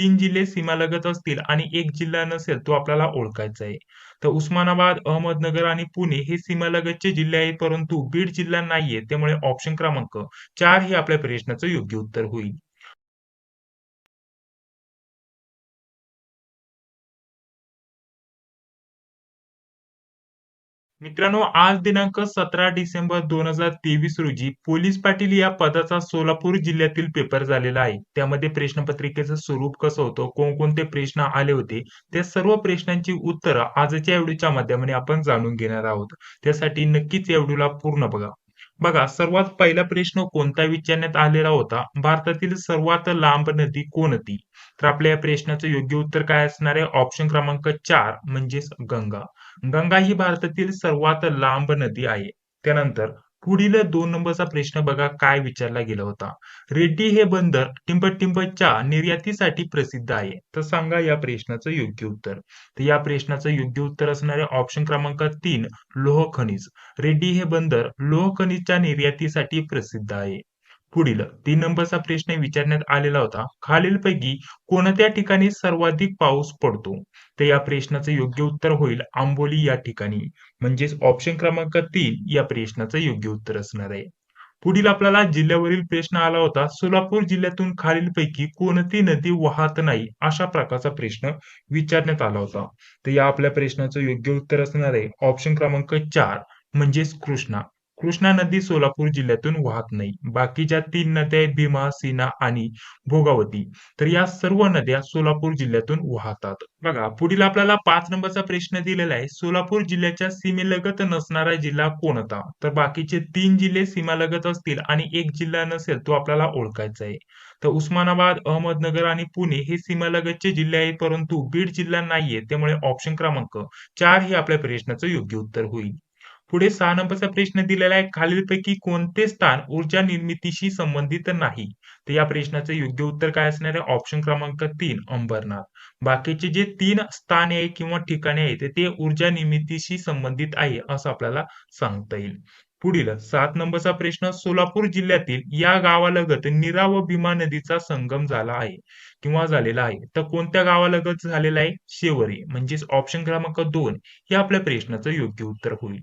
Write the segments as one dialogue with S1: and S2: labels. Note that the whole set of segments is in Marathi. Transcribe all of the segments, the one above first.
S1: तीन जिल्हे सीमालगत असतील आणि एक जिल्हा नसेल तो आपल्याला ओळखायचा आहे. तर उस्मानाबाद अहमदनगर आणि पुणे हे सीमालगतचे जिल्हे आहेत परंतु बीड जिल्हा नाहीये त्यामुळे ऑप्शन क्रमांक चार हे आपल्या प्रश्नाचं योग्य उत्तर होईल. मित्रांनो आज दिनांक सतरा डिसेंबर दोन हजार तेवीस रोजी पोलीस पाटील या पदाचा सोलापूर जिल्ह्यातील पेपर झालेला आहे. त्यामध्ये प्रश्नपत्रिकेचं स्वरूप कसं होतं कोणकोणते प्रश्न आले होते त्या सर्व प्रश्नांची उत्तरं आजच्या व्हिडिओच्या माध्यमाने आपण जाणून घेणार आहोत. त्यासाठी नक्कीच या व्हिडिओला पूर्ण बघा. बघा सर्वात पहिला प्रश्न कोणता विचारण्यात आलेला होता? भारतातील सर्वात लांब नदी कोणती तर आपल्या या प्रश्नाचं योग्य उत्तर काय असणार आहे? ऑप्शन क्रमांक चार म्हणजेच गंगा. गंगा ही भारतातील सर्वात लांब नदी आहे. त्यानंतर पुढील दोन नंबरचा प्रश्न बघा काय विचारला गेला होता. रेड्डी हे बंदर टिंबटिंबच्या निर्यातीसाठी प्रसिद्ध आहे. तर सांगा या प्रश्नाचं योग्य उत्तर. तर या प्रश्नाचं योग्य उत्तर असणारे ऑप्शन क्रमांक तीन लोह खनिज. रेड्डी हे बंदर लोह खनिजच्या निर्यातीसाठी प्रसिद्ध आहे. पुढील तीन नंबरचा प्रश्न विचारण्यात आलेला होता. खालीलपैकी कोणत्या ठिकाणी सर्वाधिक पाऊस पडतो? तर या प्रश्नाचं योग्य उत्तर होईल आंबोली या ठिकाणी. म्हणजेच ऑप्शन क्रमांक तीन या प्रश्नाचं योग्य उत्तर असणार आहे. पुढील आपल्याला जिल्ह्यावरील प्रश्न आला होता. सोलापूर जिल्ह्यातून खालीलपैकी कोणती नदी वाहत नाही अशा प्रकारचा प्रश्न विचारण्यात आला होता. तर या आपल्या प्रश्नाचं योग्य उत्तर असणार आहे. ऑप्शन क्रमांक चार म्हणजेच कृष्णा. कृष्णा नदी सोलापूर जिल्ह्यातून वाहत नाही. बाकीच्या तीन नद्या आहेत भीमा सीना आणि भोगावती. तर या सर्व नद्या सोलापूर जिल्ह्यातून वाहतात. बघा पुढील आपल्याला पाच नंबरचा प्रश्न दिलेला आहे. सोलापूर जिल्ह्याच्या सीमेलगत नसणारा जिल्हा कोणता? तर बाकीचे तीन जिल्हे सीमालगत असतील आणि एक जिल्हा नसेल तो आपल्याला ओळखायचा आहे. तर उस्मानाबाद अहमदनगर आणि पुणे हे सीमालगतचे जिल्हे आहेत परंतु बीड जिल्हा नाहीये त्यामुळे ऑप्शन क्रमांक चार हे आपल्या प्रश्नाचं योग्य उत्तर होईल. पुढे सहा नंबरचा प्रश्न दिलेला आहे. खालीलपैकी कोणते स्थान ऊर्जा निर्मितीशी संबंधित नाही? तर या प्रश्नाचं योग्य उत्तर काय असणार आहे? ऑप्शन क्रमांक तीन अंबरनाथ. बाकीचे जे तीन स्थान आहे किंवा ठिकाणे आहेत ते ऊर्जा निर्मितीशी संबंधित आहे असं आपल्याला सांगता येईल. पुढील सात नंबरचा प्रश्न सोलापूर जिल्ह्यातील या गावालगत निरा व भीमा नदीचा संगम झाला आहे किंवा झालेला आहे. तर कोणत्या गावालगत झालेला आहे? शेवरी. म्हणजेच ऑप्शन क्रमांक दोन. हे आपल्या प्रश्नाचं योग्य उत्तर होईल.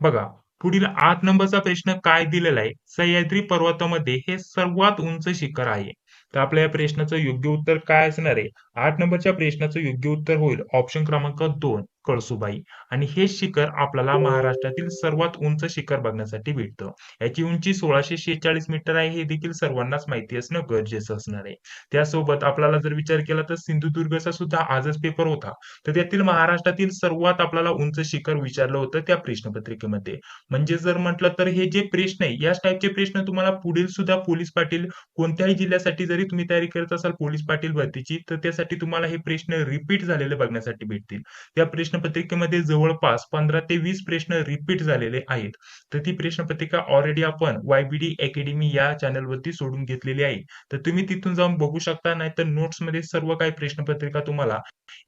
S1: बघा पुढील आठ नंबरचा प्रश्न काय दिलेला आहे? सह्याद्री पर्वतामध्ये हे सर्वात उंच शिखर आहे. तर आपल्या या प्रश्नाचं योग्य उत्तर काय असणार आहे? आठ नंबरच्या प्रश्नाचं योग्य उत्तर होईल. ऑप्शन क्रमांक दोन. कळसुबाई. आणि हे शिखर आपल्याला महाराष्ट्रातील सर्वात उंच शिखर बघण्यासाठी भेटतं. याची उंची सोळाशे शेहेचाळीस मीटर आहे हे देखील सर्वांनाच माहिती असणं गरजेचं असणार आहे. त्यासोबत आपल्याला जर विचार केला तर सिंधुदुर्गचा सुद्धा आजच पेपर होता. तर त्यातील महाराष्ट्रातील सर्वात आपल्याला उंच शिखर विचारलं होतं त्या प्रश्नपत्रिकेमध्ये. म्हणजे जर म्हटलं तर हे जे प्रश्न आहे याच टाईपचे प्रश्न तुम्हाला पुढील सुद्धा पोलीस पाटील कोणत्याही जिल्ह्यासाठी जरी तुम्ही तयारी करत असाल पोलीस पाटील भरतीची तर त्यासाठी तुम्हाला हे प्रश्न रिपीट झालेले बघण्यासाठी भेटतील. त्या प्रश्न प्रश्नपत्रिकेमध्ये जवळपास पंधरा ते वीस प्रश्न रिपीट झालेले आहेत. तर ती प्रश्नपत्रिका ऑलरेडी आपण वायबीडी अकॅडमी या चॅनलवरती सोडून घेतलेली आहे. तर तुम्ही तिथून जाऊन बघू शकता नाही तर नोट्समध्ये सर्व काही प्रश्नपत्रिका तुम्हाला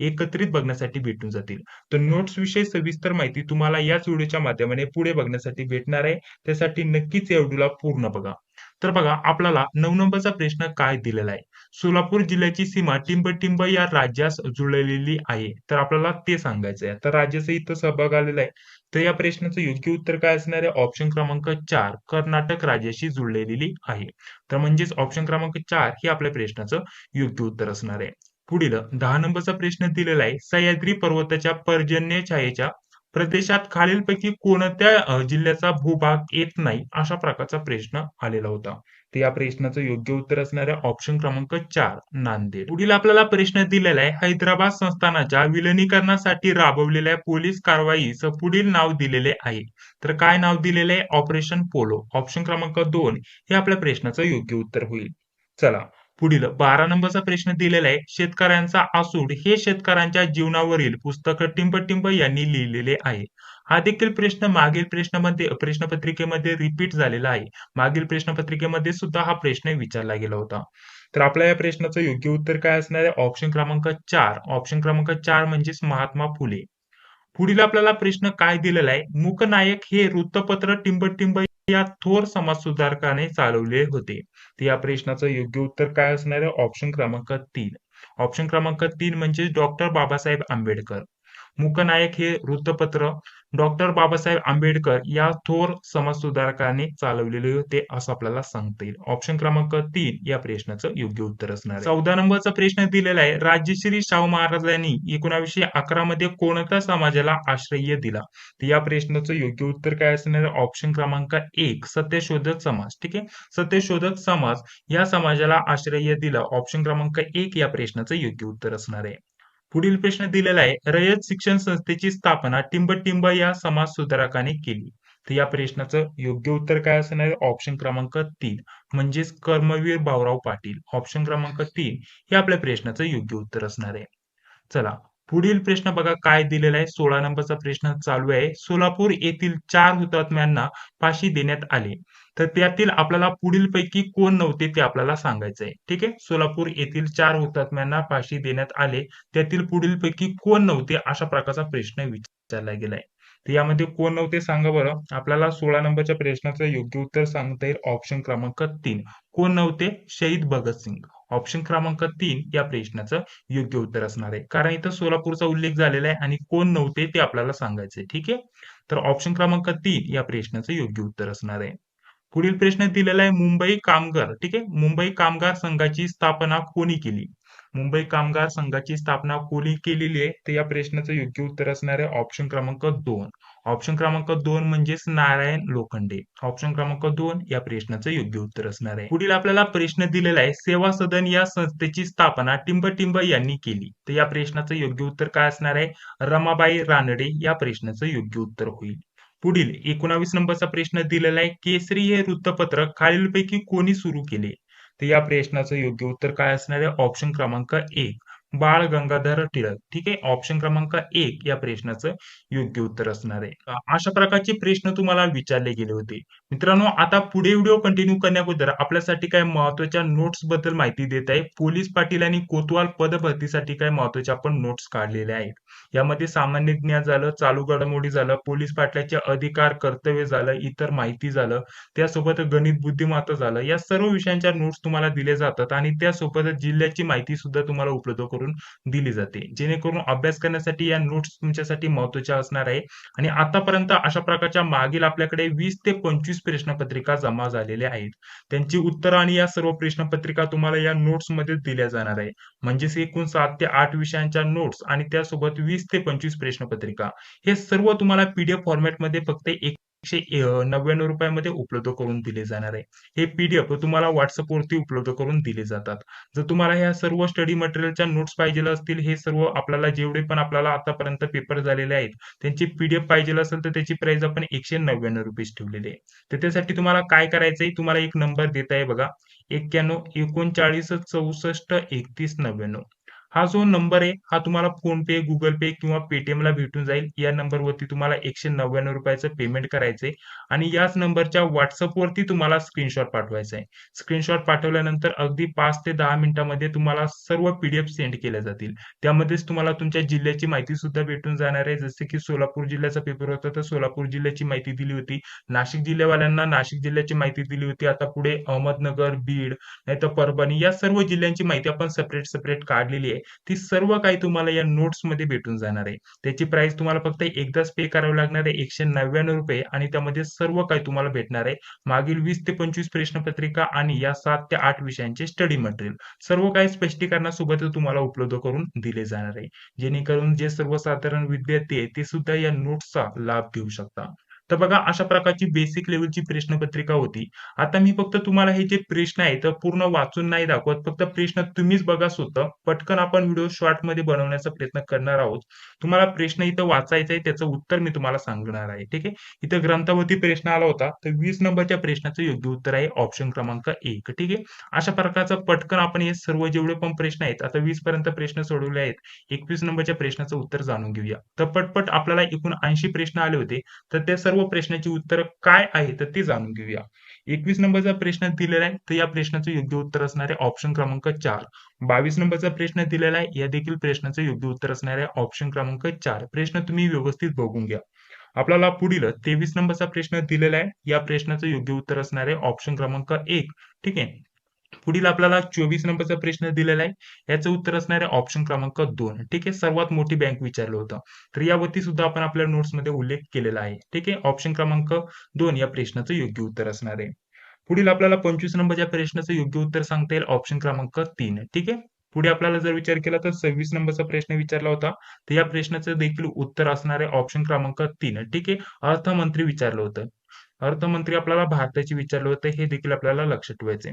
S1: एकत्रित बघण्यासाठी भेटून जातील. तर नोट्स विषयी सविस्तर माहिती तुम्हाला याच व्हिडिओच्या माध्यमाने पुढे बघण्यासाठी भेटणार आहे. त्यासाठी नक्कीच या व्हिडिओला पूर्ण बघा. तर बघा आपल्याला नऊ नंबरचा प्रश्न काय दिलेला आहे? सोलापूर जिल्ह्याची सीमा टिंब या राज्यास जुळलेली आहे. तर आपल्याला ते सांगायचं आहे तर राज्याचा इथं सहभाग आलेला आहे. तर या प्रश्नाचं योग्य उत्तर काय असणार आहे? ऑप्शन क्रमांक चार कर्नाटक राज्याशी जुळलेली आहे. तर म्हणजेच ऑप्शन क्रमांक चार हे आपल्या प्रश्नाचं योग्य उत्तर असणार आहे. पुढील दहा नंबरचा प्रश्न दिलेला आहे. सह्याद्री पर्वताच्या पर्जन्य छायेच्या प्रदेशात खालीलपैकी कोणत्या जिल्ह्याचा भूभाग येत नाही अशा प्रकारचा प्रश्न आलेला होता. तर या प्रश्नाचं योग्य उत्तर असणार आहे ऑप्शन क्रमांक चार नांदेड. पुढील आपल्याला प्रश्न दिलेला आहे हैदराबाद संस्थानाच्या विलनीकरणासाठी राबवलेल्या पोलीस कारवाईचं पुढील नाव दिलेले आहे. तर काय नाव दिलेले आहे? ऑपरेशन पोलो ऑप्शन क्रमांक दोन हे आपल्या प्रश्नाचं योग्य उत्तर होईल. चला पुढील बारा नंबरचा प्रश्न दिलेला आहे. शेतकऱ्यांचा आसूड हे शेतकऱ्यांच्या जीवनावरील पुस्तक टिंब यांनी लिहिलेले आहे. हा देखील प्रश्न मागील प्रश्नामध्ये प्रश्नपत्रिकेमध्ये रिपीट झालेला आहे. मागील प्रश्नपत्रिकेमध्ये सुद्धा हा प्रश्न विचारला गेला होता. तर आपल्या या प्रश्नाचं योग्य उत्तर काय असणार आहे? ऑप्शन क्रमांक चार. ऑप्शन क्रमांक चार म्हणजेच महात्मा फुले. पुढील आपल्याला प्रश्न काय दिलेला आहे? मूकनायक हे वृत्तपत्र टिंबटिंब या थोर समाज सुधारकाने चालवले होते. तर या प्रश्नाचं योग्य उत्तर काय असणार आहे? ऑप्शन क्रमांक तीन. ऑप्शन क्रमांक तीन म्हणजे डॉक्टर बाबासाहेब आंबेडकर. मूकनायक हे वृत्तपत्र डॉक्टर बाबासाहेब आंबेडकर या थोर समाजसुधारकाने चालवलेले होते असं आपल्याला सांगता येईल. ऑप्शन क्रमांक तीन या प्रश्नाचं योग्य उत्तर असणार चौदा नंबरचा प्रश्न दिलेला आहे. राज्यश्री शाहू महाराजांनी एकोणाशे अकरा मध्ये कोणत्या समाजाला आश्रय दिला? तर या प्रश्नाचं योग्य उत्तर काय असणार ऑप्शन क्रमांक एक सत्यशोधक समाज. ठीक आहे? सत्यशोधक समाज या समाजाला आश्रय दिला. ऑप्शन क्रमांक एक या प्रश्नाचं योग्य उत्तर असणार आहे. पुढील प्रश्न दिलेला आहे रयत शिक्षण संस्थेची स्थापना टिंबटिंब या समाज सुधारकाने केली. तर या प्रश्नाचं योग्य उत्तर काय असणार आहे? ऑप्शन क्रमांक तीन म्हणजेच कर्मवीर भाऊराव पाटील. ऑप्शन क्रमांक तीन हे आपल्या प्रश्नाचं योग्य उत्तर असणार आहे. चला पुढील प्रश्न बघा काय दिलेला आहे? सोळा नंबरचा प्रश्न चालू आहे. सोलापूर येथील चार हुतात्म्यांना फाशी देण्यात आली. तर त्यातील आपल्याला पुढील पैकी कोण नव्हते ते आपल्याला सांगायचं आहे ठीक आहे? सोलापूर येथील चार हुतात्म्यांना फाशी देण्यात आले. त्यातील पुढील पैकी कोण नव्हते अशा प्रकारचा प्रश्न विचारला गेलाय. तर यामध्ये कोण नव्हते सांगा बरं. आपल्याला सोळा नंबरच्या प्रश्नाचं योग्य उत्तर सांगता येईल ऑप्शन क्रमांक तीन. कोण नव्हते? शहीद भगतसिंग ऑप्शन क्रमांक तीन या प्रश्नाचं योग्य उत्तर असणार आहे. कारण इथं सोलापूरचा उल्लेख झालेला आहे आणि कोण नव्हते ते आपल्याला सांगायचंय. ठीक आहे? तर ऑप्शन क्रमांक तीन या प्रश्नाचं योग्य उत्तर असणार आहे. पुढील प्रश्न दिलेला आहे मुंबई कामगार. ठीक आहे? मुंबई कामगार संघाची स्थापना कोणी केली? मुंबई कामगार संघाची स्थापना कोणी केलेली आहे? तर या प्रश्नाचं योग्य उत्तर असणार आहे ऑप्शन क्रमांक दोन. ऑप्शन क्रमांक दोन म्हणजेच नारायण लोखंडे. ऑप्शन क्रमांक दोन या प्रश्नाचं योग्य उत्तर असणार आहे. पुढील आपल्याला प्रश्न दिलेला आहे सेवा सदन या संस्थेची स्थापना टिंब यांनी केली. तर या प्रश्नाचं योग्य उत्तर काय असणार आहे? रमाबाई रानडे या प्रश्नाचं योग्य उत्तर होईल. पुढील एकोणावीस नंबरचा प्रश्न दिलेला आहे. केसरी हे वृत्तपत्र खालीलपैकी कोणी सुरू केले? तर या प्रश्नाचं योग्य उत्तर काय असणार आहे? ऑप्शन क्रमांक एक बाळ गंगाधर टिळक. ठीक आहे? ऑप्शन क्रमांक एक या प्रश्नाचं योग्य उत्तर असणार आहे. अशा प्रकारचे प्रश्न तुम्हाला विचारले गेले होते. मित्रांनो आता पुढे व्हिडिओ कंटिन्यू करण्याबद्दल आपल्यासाठी काय महत्त्वाच्या नोट्सबद्दल माहिती देत आहे? पोलीस पाटील आणि कोतवाल पदभरतीसाठी काय महत्त्वाचे आपण नोट्स काढलेले आहेत? यामध्ये सामान्य ज्ञान झालं चालू घडामोडी झालं पोलीस पाटलाचे अधिकार कर्तव्य झालं इतर माहिती झालं त्यासोबत गणित बुद्धिमत्ता झालं. या सर्व विषयांच्या नोट्स तुम्हाला दिले जातात आणि त्यासोबत जिल्ह्याची माहिती सुद्धा तुम्हाला उपलब्ध करून दिली जाते. जेणेकरून अभ्यास करण्यासाठी या नोट्स तुमच्यासाठी महत्त्वाच्या असणार आहे. आणि आतापर्यंत अशा प्रकारच्या मागील आपल्याकडे वीस ते पंचवीस प्रश्नपत्रिका जमा झालेल्या आहेत. त्यांची उत्तर आणि या सर्व प्रश्नपत्रिका तुम्हाला या नोट्समध्ये दिल्या जाणार आहे. म्हणजेच एकूण सात ते आठ विषयांच्या नोट्स आणि त्यासोबत वीस ते पंचवीस प्रश्नपत्रिका हे सर्व तुम्हाला पीडीएफ फॉर्मॅटमध्ये फक्त एक एकशे नव्याण्णव रुपयामध्ये उपलब्ध करून दिले जाणार आहे. हे पीडीएफ तुम्हाला व्हॉट्सअपवरती उपलब्ध करून दिले जातात. जर तुम्हाला ह्या सर्व स्टडी मटेरियलच्या नोट्स पाहिजे असतील हे सर्व आपल्याला जेवढे पण आपल्याला आतापर्यंत पेपर झालेले आहेत त्यांची पीडीएफ पाहिजे असेल तर त्याची प्राइस आपण एकशे नव्याण्णव रुपये ठेवलेली आहे. तर त्यासाठी तुम्हाला काय करायचंय तुम्हाला एक नंबर देत आहे बघा. एक्क्याण्णव एकोणचाळीस चौसष्ट एकतीस नव्याण्णव. हा जो नंबर आहे हा तुम्हाला फोन पे गुगल पे किंवा पेटीएम ला भेटून जाईल. या नंबरवरती तुम्हाला एकशे नव्याण्णव रुपयाचं पेमेंट करायचंय. आणि याच नंबरच्या व्हॉट्सअपवरती तुम्हाला स्क्रीनशॉट पाठवायचा आहे. स्क्रीनशॉट पाठवल्यानंतर अगदी पाच ते दहा मिनिटांमध्ये तुम्हाला सर्व पीडीएफ सेंड केल्या जातील. त्यामध्येच तुम्हाला तुमच्या जिल्ह्याची माहिती सुद्धा भेटून जाणार आहे. जसे की सोलापूर जिल्ह्याचा पेपर होता तर सोलापूर जिल्ह्याची माहिती दिली होती. नाशिक जिल्ह्यावाल्यांना नाशिक जिल्ह्याची माहिती दिली होती. आता पुढे अहमदनगर बीड नाहीतर परभणी या सर्व जिल्ह्यांची माहिती आपण सेपरेट सेपरेट काढलेली आहे. ती सर्व काही तुम्हाला या नोट्समध्ये भेटून जाणार आहे. त्याची प्राइस तुम्हाला फक्त एकदाच पे करावी लागणार आहे एकशे नव्याण्णव रुपये आणि त्यामध्ये सर्व काही तुम्हाला भेटणार आहे. मागील वीस ते पंचवीस प्रश्नपत्रिका आणि या सात ते आठ विषयांचे स्टडी मटेरियल सर्व काही स्पष्टीकरणासोबत तुम्हाला उपलब्ध करून दिले जाणार आहे. जेणेकरून जे सर्वसाधारण विद्यार्थी आहे ते सुद्धा या नोट्सचा लाभ घेऊ शकता. तर बघा अशा प्रकारची बेसिक लेवलची प्रश्नपत्रिका होती. आता मी फक्त तुम्हाला हे जे प्रश्न आहे तर पूर्ण वाचून नाही दाखवत. फक्त प्रश्न तुम्हीच बघा स्वतः. पटकन आपण व्हिडिओ शॉर्टमध्ये बनवण्याचा प्रयत्न करणार आहोत. तुम्हाला प्रश्न इथं वाचायचा आहे त्याचं उत्तर मी तुम्हाला सांगणार आहे. ठीक आहे? इथं ग्रंथावरती प्रश्न आला होता. तर वीस नंबरच्या प्रश्नाचं योग्य उत्तर आहे ऑप्शन क्रमांक एक. ठीक आहे? अशा प्रकारचा पटकन आपण हे सर्व जेवढे पण प्रश्न आहेत आता वीस पर्यंत प्रश्न सोडवले आहेत. एकवीस नंबरच्या प्रश्नाचं उत्तर जाणून घेऊया. तर पटपट आपल्याला एकूण ऐंशी प्रश्न आले होते. तर ते सर्व प्रश्नाची उत्तर काय आहे तर ते जाणून घेऊया. एकवीस नंबरचा प्रश्न दिलेला आहे तर या प्रश्नाचं योग्य उत्तर असणार आहे ऑप्शन क्रमांक चार. बावीस नंबरचा प्रश्न दिलेला आहे या देखील प्रश्नाचं योग्य उत्तर असणार आहे ऑप्शन क्रमांक चार. प्रश्न तुम्ही व्यवस्थित बघून घ्या. आपल्याला पुढील तेवीस नंबरचा प्रश्न दिलेला आहे या प्रश्नाचं योग्य उत्तर असणार आहे ऑप्शन क्रमांक एक. ठीक आहे? पुढील आपल्याला चोवीस नंबरचा प्रश्न दिलेला आहे. याचं उत्तर असणार आहे ऑप्शन क्रमांक दोन. ठीक आहे? सर्वात मोठी बँक विचारलं होतं. तर यावरती सुद्धा आपण आपल्या नोट्समध्ये उल्लेख केलेला आहे. ठीक आहे? ऑप्शन क्रमांक दोन या प्रश्नाचं योग्य उत्तर असणार आहे. पुढील आपल्याला पंचवीस नंबरच्या प्रश्नाचं योग्य उत्तर सांगता येईल ऑप्शन क्रमांक तीन. ठीक आहे? पुढे आपल्याला जर विचार केला तर सव्वीस नंबरचा प्रश्न विचारला होता. तर या प्रश्नाचं देखील उत्तर असणार आहे ऑप्शन क्रमांक तीन. ठीक आहे? अर्थमंत्री विचारलं होतं. अर्थमंत्री आपल्याला भारताची विचारलं होतं. हे देखील आपल्याला लक्षात ठेवायचे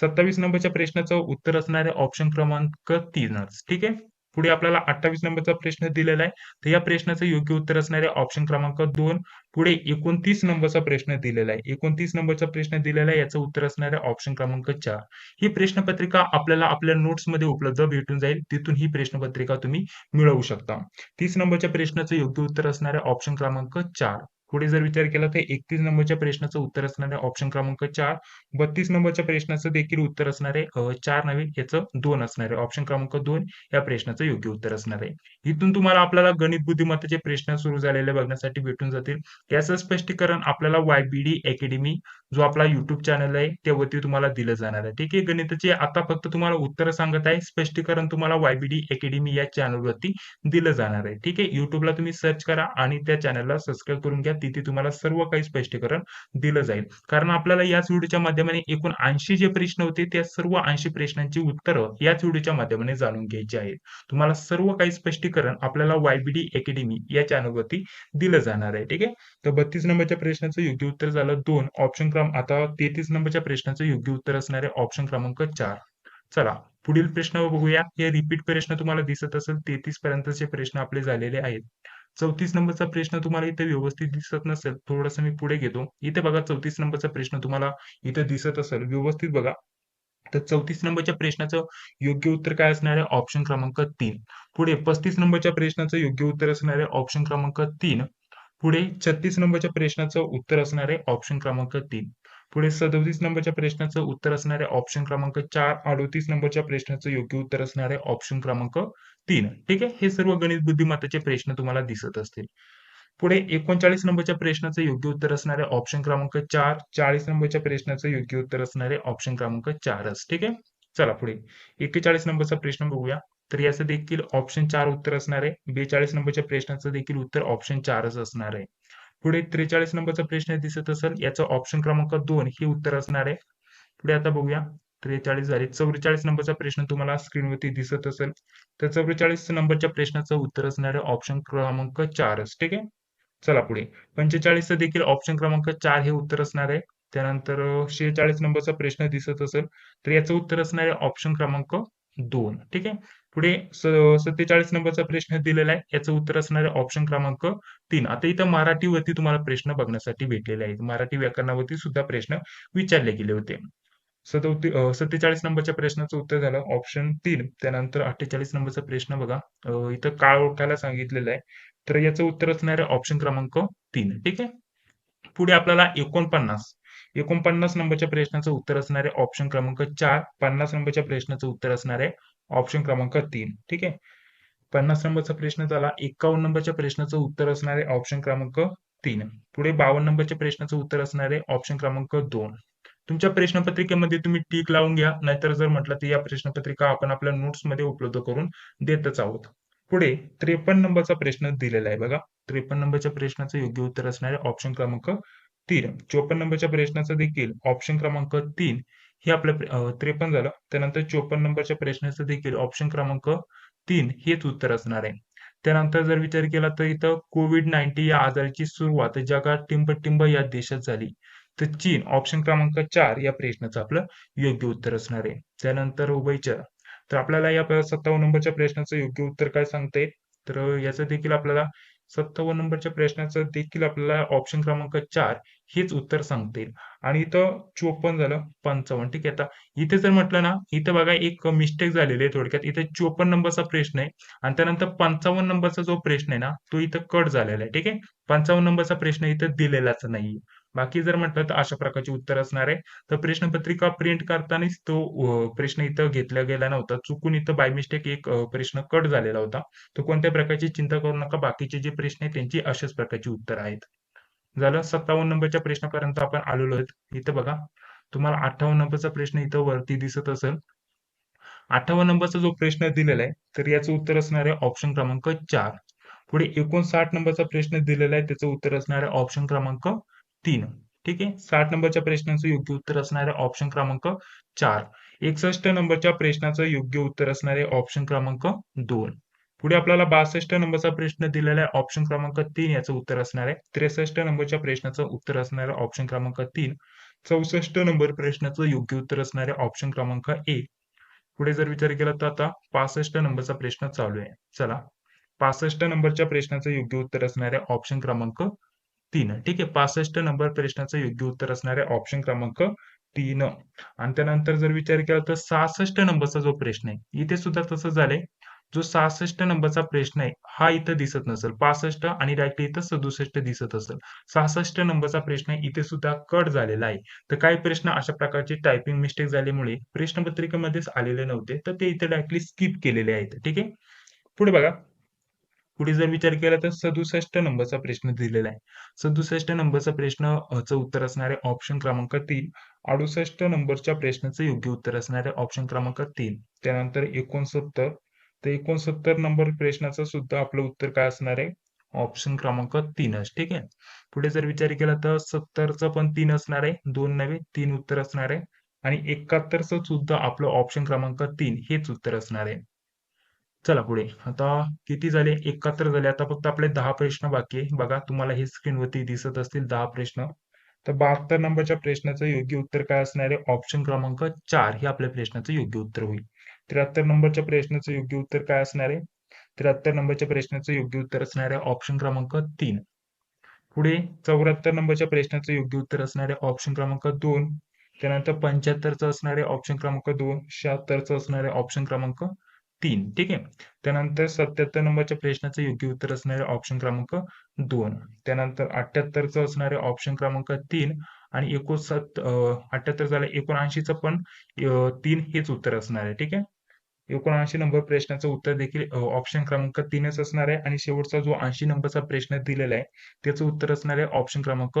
S1: सत्तावीस नंबरच्या प्रश्नाचं उत्तर असणार आहे ऑप्शन क्रमांक तीनच. ठीक आहे? पुढे आपल्याला अठ्ठावीस नंबरचा प्रश्न दिलेला आहे. तर या प्रश्नाचं योग्य उत्तर असणार आहे ऑप्शन क्रमांक दोन पुढे एकोणतीस नंबरचा प्रश्न दिलेला आहे. एकोणतीस नंबरचा प्रश्न दिलेला आहे. याचं उत्तर असणार आहे ऑप्शन क्रमांक चार. ही प्रश्नपत्रिका आपल्याला आपल्या नोट्समध्ये उपलब्ध भेटून जाईल. तिथून ही प्रश्नपत्रिका तुम्ही मिळवू शकता. तीस नंबरच्या प्रश्नाचं योग्य उत्तर असणार आहे ऑप्शन क्रमांक चार. पुढे जर विचार केला तर एकतीस नंबरच्या प्रश्नाचं उत्तर असणार आहे ऑप्शन क्रमांक चार. बत्तीस नंबरच्या प्रश्नाचं देखील उत्तर असणार आहे. चार नव्हे याचं दोन असणार आहे. ऑप्शन क्रमांक दोन या प्रश्नाचं योग्य उत्तर असणार आहे. इथून तुम्हाला आपल्याला गणित बुद्धिमत्तेचे प्रश्न सुरू झालेले बघण्यासाठी भेटून जातील. याचं स्पष्टीकरण आपल्याला वायबीडी अकॅडमी जो आपला युट्यूब चॅनल आहे त्यावरती तुम्हाला दिलं जाणार आहे. ठीक आहे गणिताचे आता फक्त तुम्हाला उत्तर सांगत आहे. स्पष्टीकरण तुम्हाला वायबीडी अकॅडमी या चॅनलवरती दिलं जाणार आहे. ठीक आहे युट्यूबला तुम्ही सर्च करा आणि त्या चॅनलला सबस्क्राईब करून घ्या. तिथे तुम्हाला सर्व काही स्पष्टीकरण दिलं जाईल. कारण आपल्याला याच व्हिडिओच्या माध्यमाने एकूण ऐंशी जे प्रश्न होते त्या सर्व ऐंशी प्रश्नांची उत्तरं याच व्हिडिओच्या माध्यमाने जाणून घ्यायची आहेत. तुम्हाला सर्व काही स्पष्टीकरण आपल्याला वायबीडी अकॅडमी या चॅनलवरती दिलं जाणार आहे. ठीक आहे तर बत्तीस नंबरच्या प्रश्नाचं योग्य उत्तर झालं दोन. ऑप्शन क्रम आता तेहतीस नंबरच्या प्रश्नाचं योग्य उत्तर असणारे ऑप्शन क्रमांक चार. चला पुढील प्रश्न बघूया. हे रिपीट प्रश्न तुम्हाला दिसत असेल तेहतीस पर्यंतचे प्रश्न आपले झालेले आहेत. चौतीस नंबरचा प्रश्न तुम्हाला इथे व्यवस्थित दिसत नसेल थोडस मी पुढे घेतो. इथे बघा चौतीस नंबरचा प्रश्न तुम्हाला इथे दिसत असेल व्यवस्थित बघा. तर चौतीस नंबरच्या प्रश्नाचं योग्य उत्तर काय असणार? आहे ऑप्शन क्रमांक तीन. पुढे पस्तीस नंबरच्या प्रश्नाचं योग्य उत्तर असणार आहे ऑप्शन क्रमांक तीन. पुढे छत्तीस नंबरच्या प्रश्नाचं उत्तर असणार आहे ऑप्शन क्रमांक तीन. पुढे सदोतीस नंबरच्या प्रश्नाचं उत्तर असणार आहे ऑप्शन क्रमांक चार. अडोतीस नंबरच्या प्रश्नाचं योग्य उत्तर असणार आहे ऑप्शन क्रमांक तीन. ठीक आहे? हे सर्व गणित बुद्धिमत्ताचे प्रश्न तुम्हाला दिसत असतील. पुढे एकोणचाळीस नंबरच्या प्रश्नाचं योग्य उत्तर असणार आहे ऑप्शन क्रमांक चार. चाळीस नंबरच्या प्रश्नाचं योग्य उत्तर असणार आहे ऑप्शन क्रमांक चारच. ठीक आहे? चला पुढे. एक्केचाळीस नंबरचा प्रश्न बघूया. तर याचं देखील ऑप्शन चार उत्तर असणार आहे. बेचाळीस नंबरच्या प्रश्नाचं देखील उत्तर ऑप्शन चारच असणार आहे. पुढे त्रेचाळीस नंबरचा प्रश्न दिसत असेल याचं ऑप्शन क्रमांक दोन हे उत्तर असणार आहे. पुढे आता बघूया. त्रेचाळीस झाले. चौवेचाळीस नंबरचा प्रश्न तुम्हाला स्क्रीनवरती दिसत असेल. तर चौवेचाळीस नंबरच्या प्रश्नाचं उत्तर असणार आहे ऑप्शन क्रमांक चारच. ठीक आहे? चला पुढे. पंचेचाळीसचं देखील ऑप्शन क्रमांक चार हे उत्तर असणार आहे. त्यानंतर शेहेचाळीस नंबरचा प्रश्न दिसत असेल तर याचं उत्तर असणार आहे ऑप्शन क्रमांक दोन. ठीक आहे? पुढे सत्तेचाळीस नंबरचा प्रश्न दिलेला आहे. याचं उत्तर असणार आहे ऑप्शन क्रमांक तीन. आता इथं मराठीवरती तुम्हाला प्रश्न बघण्यासाठी भेटलेले आहेत. मराठी व्याकरणावरती सुद्धा प्रश्न विचारले गेले होते. सदौती सत्तेचाळीस नंबरच्या प्रश्नाचं उत्तर झालं. ऑप्शन तीन. त्यानंतर अठ्ठेचाळीस नंबरचा प्रश्न बघा. इथं काळ ओळखायला सांगितलेलं आहे. तर याचं उत्तर असणार आहे ऑप्शन क्रमांक तीन. ठीक आहे? पुढे आपल्याला एकोणपन्नास. एकोणपन्नास नंबरच्या प्रश्नाचं उत्तर असणार आहे ऑप्शन क्रमांक चार पन्नास नंबरच्या प्रश्नाचं उत्तर असणार आहे ऑप्शन क्रमांक तीन. ठीक आहे? पन्नास नंबरचा प्रश्न झाला एकावन्न नंबरच्या प्रश्नाचं उत्तर असणार आहे ऑप्शन क्रमांक तीन. पुढे बावन्न नंबरच्या प्रश्नाचं उत्तर असणार आहे ऑप्शन क्रमांक दोन. तुमच्या प्रश्नपत्रिकेमध्ये तुम्ही टीक लावून घ्या नाहीतर जर म्हटलं तर या प्रश्नपत्रिका आपण आपल्या नोट्समध्ये उपलब्ध करून देतच आहोत. पुढे त्रेपन्न नंबरचा प्रश्न दिलेला आहे बघा. त्रेपन्न नंबरच्या प्रश्नाचं योग्य उत्तर असणार आहे ऑप्शन क्रमांक तीन. चोपन्न नंबरच्या प्रश्नाचा देखील ऑप्शन क्रमांक तीन हे आपलं त्रेपन्न झालं. त्यानंतर चोपन्न नंबरच्या प्रश्नाचं देखील ऑप्शन क्रमांक तीन हेच उत्तर असणार आहे. त्यानंतर जर विचार केला तर इथं कोविड नाईन्टीन या आजाराची सुरुवात जगात टिंबटिंब या देशात झाली. तर चीन ऑप्शन क्रमांक चार या प्रश्नाचं आपलं योग्य उत्तर असणार आहे. त्यानंतर उभयचर तर आपल्याला या सत्तावन्न नंबरच्या प्रश्नाचं योग्य उत्तर काय सांगता येईल? तर याचं देखील आपल्याला सत्तावन्न नंबरच्या प्रश्नाचं देखील आपल्याला ऑप्शन क्रमांक चार हेच उत्तर सांगता येईल आणि इथं चोपन्न झालं पंचावन्न. ठीक आहे आता इथे जर म्हटलं ना इथं बघा एक मिस्टेक झालेली आहे थोडक्यात. इथे चोपन्न नंबरचा प्रश्न आहे आणि त्यानंतर पंचावन्न नंबरचा जो प्रश्न आहे ना तो इथं कट झालेला आहे. ठीक आहे? पंचावन्न नंबरचा प्रश्न इथं दिलेलाच नाही बाकी जर म्हटलं तर अशा प्रकारचे उत्तर असणार आहे. तर प्रश्नपत्रिका प्रिंट करतानाच तो प्रश्न इथं घेतला गेला नव्हता. चुकून इथं बाय मिस्टेक एक प्रश्न कट झालेला होता. तो कोणत्या प्रकारची चिंता करू नका. बाकीचे जे प्रश्न आहेत त्यांची अशाच प्रकारची उत्तर आहेत. झालं? सत्तावन्न नंबरच्या प्रश्नापर्यंत आपण आलेलो आहेत. इथं बघा. तुम्हाला अठ्ठावन्न नंबरचा प्रश्न इथं वरती दिसत असेल. अठ्ठावन्न नंबरचा जो प्रश्न दिलेला आहे तर याचं उत्तर असणार आहे ऑप्शन क्रमांक चार. पुढे एकोणसाठ नंबरचा प्रश्न दिलेला आहे त्याचं उत्तर असणार आहे ऑप्शन क्रमांक तीन. ठीक आहे? साठ नंबरच्या प्रश्नाचं योग्य उत्तर असणार आहे ऑप्शन क्रमांक चार. एकसष्ट नंबरच्या प्रश्नाचं योग्य उत्तर असणार आहे ऑप्शन क्रमांक दोन. पुढे आपल्याला बासष्ट नंबरचा प्रश्न दिलेला आहे ऑप्शन क्रमांक तीन याचं उत्तर असणार आहे. त्रेसष्ट नंबरच्या प्रश्नाचं उत्तर असणार आहे ऑप्शन क्रमांक तीन. चौसष्ट नंबर प्रश्नाचं योग्य उत्तर असणार आहे ऑप्शन क्रमांक एक. पुढे जर विचार केला तर आता पासष्ट नंबरचा प्रश्न चालू आहे. चला. पासष्ट नंबरच्या प्रश्नाचं योग्य उत्तर असणार आहे ऑप्शन क्रमांक तीन. ठीक आहे पासष्ट नंबर प्रश्नाचं योग्य उत्तर असणार आहे ऑप्शन क्रमांक तीन. आणि त्यानंतर जर विचार केला तर सहासष्ट नंबरचा जो प्रश्न आहे इथे सुद्धा तसं झालंय. जो सहासष्ट नंबरचा प्रश्न आहे हा इथं दिसत नसेल. पासष्ट आणि डायरेक्ट इथं सदुसष्ट दिसत असेल. सहासष्ट नंबरचा प्रश्न इथे सुद्धा कट झालेला आहे. तर काही प्रश्न अशा प्रकारचे टायपिंग मिस्टेक झाल्यामुळे प्रश्नपत्रिकेमध्येच आलेले नव्हते तर ते इथे डायरेक्टली स्किप केलेले आहेत. ठीक आहे? पुढे बघा. पुढे जर विचार केला तर सदुसष्ट नंबरचा प्रश्न दिलेला आहे. सदुसष्ट नंबरचा प्रश्न च उत्तर असणार ऑप्शन क्रमांक तीन. अडुसष्ट नंबरच्या प्रश्नाचं योग्य उत्तर असणार आहे ऑप्शन क्रमांक तीन. त्यानंतर एकोणसत्तर. तर एकोणसत्तर नंबर प्रश्नाचं सुद्धा आपलं उत्तर काय असणार आहे? ऑप्शन क्रमांक तीनच. ठीक आहे? पुढे जर विचार केला तर सत्तरचं पण तीन असणार आहे. दोन नव्हे तीन उत्तर असणार आहे. आणि एकाहत्तरचं सुद्धा आपलं ऑप्शन क्रमांक तीन हेच उत्तर असणार आहे. चला पुढे. आता किती झाले? एकाहत्तर झाले. आता फक्त आपले दहा प्रश्न बाकी आहे. बघा तुम्हाला हे स्क्रीनवरती दिसत असतील दहा प्रश्न. तर बहात्तर नंबरच्या प्रश्नाचं योग्य उत्तर काय असणार आहे? ऑप्शन क्रमांक चार हे आपल्या प्रश्नाचं योग्य उत्तर होईल. त्र्याहत्तर नंबरच्या प्रश्नाचं योग्य उत्तर काय असणार आहे? त्र्याहत्तर नंबरच्या प्रश्नाचं योग्य उत्तर असणार आहे ऑप्शन क्रमांक तीन. पुढे चौऱ्याहत्तर नंबरच्या प्रश्नाचं योग्य उत्तर असणार आहे ऑप्शन क्रमांक दोन. त्यानंतर पंच्याहत्तरचं असणार आहे ऑप्शन क्रमांक दोन. शहात्तरचं असणार आहे ऑप्शन क्रमांक तीन ठीक आहे? त्यानंतर सत्याहत्तर नंबरच्या प्रश्नाचं योग्य उत्तर असणारे ऑप्शन क्रमांक दोन. त्यानंतर अठ्याहत्तरचं असणारे ऑप्शन क्रमांक तीन आणि एकोणसत्त अठ्याहत्तर झालं एकोणऐंशीचं पण तीन हेच उत्तर असणार आहे ठीक आहे? एकोणऐंशी नंबर प्रश्नाचं उत्तर देखील ऑप्शन क्रमांक तीनच असणार आहे आणि शेवटचा जो ऐंशी नंबरचा प्रश्न दिलेला आहे त्याचं उत्तर असणार आहे ऑप्शन क्रमांक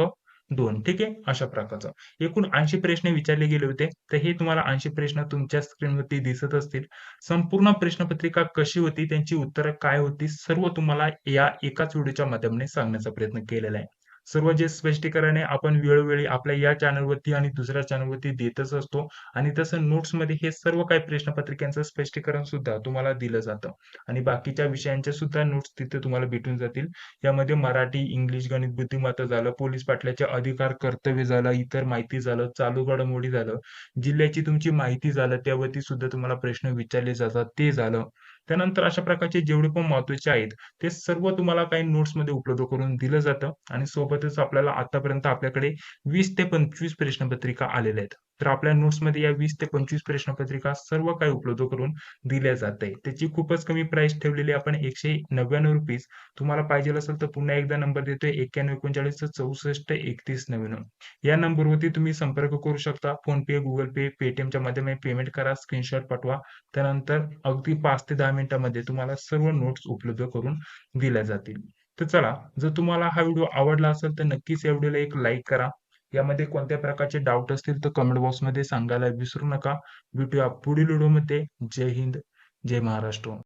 S1: दोन. ठीक आहे? अशा प्रकारचं. एकूण ऐंशी प्रश्न विचारले गेले होते. तर हे तुम्हाला ऐंशी प्रश्न तुमच्या स्क्रीनवरती दिसत असतील. संपूर्ण प्रश्नपत्रिका कशी होती? त्यांची उत्तरं काय होती? सर्व तुम्हाला या एकाच व्हिडिओच्या माध्यमाने सांगण्याचा प्रयत्न केलेला आहे. सर्व जे स्पष्टीकरण आहे आपण वेळोवेळी आपल्या या चॅनलवरती आणि दुसऱ्या चॅनलवरती देतच असतो. आणि तसं नोट्समध्ये हे सर्व काही प्रश्नपत्रिकांचं स्पष्टीकरण सुद्धा तुम्हाला दिलं जातं. आणि बाकीच्या विषयांचे सुद्धा नोट्स तिथे तुम्हाला भेटून जातील. यामध्ये मराठी इंग्लिश गणित बुद्धिमत्ता झालं पोलीस पाटलाचे अधिकार कर्तव्य झालं इतर माहिती झालं चालू घडामोडी झालं जिल्ह्याची तुमची माहिती झालं त्यावरती सुद्धा तुम्हाला प्रश्न विचारले जातात ते झालं. त्यानंतर अशा प्रकारचे जेवढे पण महत्त्वाचे आहेत ते सर्व तुम्हाला काही नोट्समध्ये उपलब्ध करून दिलं जातं. आणि सोबतच आपल्याला आतापर्यंत आपल्याकडे वीस ते पंचवीस प्रश्नपत्रिका आलेल्या आहेत. तर आपल्या नोट्समध्ये या वीस ते पंचवीस प्रश्नपत्रिका सर्व काही उपलब्ध करून दिल्या जात आहे त्याची खूपच कमी प्राइस ठेवलेली आपण एकशे नव्याण्णव रुपीज तुम्हाला पाहिजे असेल तर पुन्हा एकदा नंबर देतोय एक्क्याण्णव एकोणचाळीस चौसष्ट एकतीस नव्याण्णव. या नंबरवरती तुम्ही संपर्क करू शकता. फोन पे गुगल पे पेटीएमच्या माध्यमाने पेमेंट करा स्क्रीनशॉट पाठवा. त्यानंतर अगदी पाच ते दहा मिनिटांमध्ये तुम्हाला सर्व नोट्स उपलब्ध करून दिल्या जातील. तर चला जर तुम्हाला हा व्हिडिओ आवडला असेल तर नक्कीच या व्हिडिओला एक लाईक करा. यामध्ये कोणत्या प्रकारचे डाऊट असतील तर कमेंट बॉक्समध्ये सांगायला विसरू नका. भेटूया पुढील व्हिडिओमध्ये जय हिंद जय महाराष्ट्र.